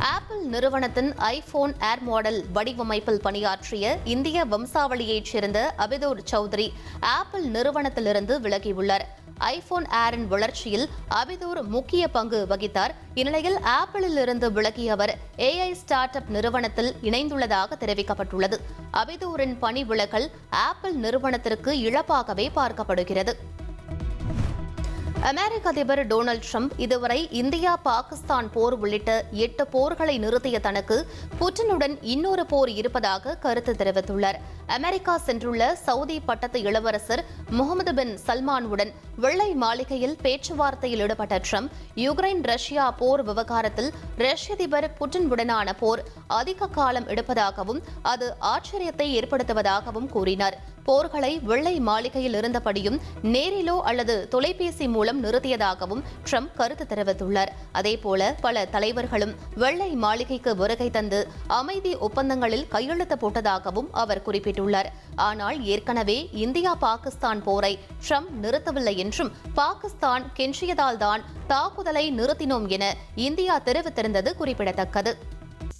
Apple நிறுவனத்தின் iPhone ஏர் model வடிவமைப்பில் பணியாற்றிய இந்திய வம்சாவளியைச் சேர்ந்த அபிதூர் சௌத்ரி ஆப்பிள் நிறுவனத்திலிருந்து விலகியுள்ளார். ஐபோன் ஏரின் வளர்ச்சியில் அபிதூர் முக்கிய பங்கு வகித்தார். இந்நிலையில் ஆப்பிளில் இருந்து விலகிய அவர் ஏஐ ஸ்டார்ட் அப் நிறுவனத்தில் இணைந்துள்ளதாக தெரிவிக்கப்பட்டுள்ளது. அபிதூரின் பணி விலகல் ஆப்பிள் நிறுவனத்திற்கு இழப்பாகவே பார்க்கப்படுகிறது. அமெரிக்க அதிபர் டொனால்ட் ட்ரம்ப் இதுவரை இந்தியா பாகிஸ்தான் போர் உள்ளிட்ட எட்டு போர்களை நிறுத்திய தனக்கு புட்டினுடன் இன்னொரு போர் இருப்பதாக கருத்து தெரிவித்துள்ளார். அமெரிக்கா சென்றுள்ள சவுதி பட்டத்து இளவரசர் முகமது பின் சல்மானுடன் வெள்ளை மாளிகையில் பேச்சுவார்த்தையில் ஈடுபட்ட ட்ரம்ப் யுக்ரைன் ரஷ்யா போர் விவகாரத்தில் ரஷ்ய அதிபர் புட்டினுடனான போர் அதிக காலம் எடுப்பதாகவும் அது ஆச்சரியத்தை ஏற்படுத்துவதாகவும் கூறினார். போர்களை வெள்ளை மாளிகையில் இருந்தபடியும் நேரிலோ அல்லது தொலைபேசி மூலம் நிறுத்தியதாகவும் ட்ரம்ப் கருத்து தெரிவித்துள்ளார். அதேபோல பல தலைவர்களும் வெள்ளை மாளிகைக்கு வருகை தந்து அமைதி ஒப்பந்தங்களில் கையெழுத்து போட்டதாகவும் அவர் குறிப்பிட்டுள்ளார். ஆனால் ஏற்கனவே இந்தியா பாகிஸ்தான் போரை ட்ரம்ப் நிறுத்தவில்லை என்றும் பாகிஸ்தான் கென்றியதால்தான் தாக்குதலை நிறுத்தினோம் என இந்தியா தெரிவித்திருந்தது குறிப்பிடத்தக்கது.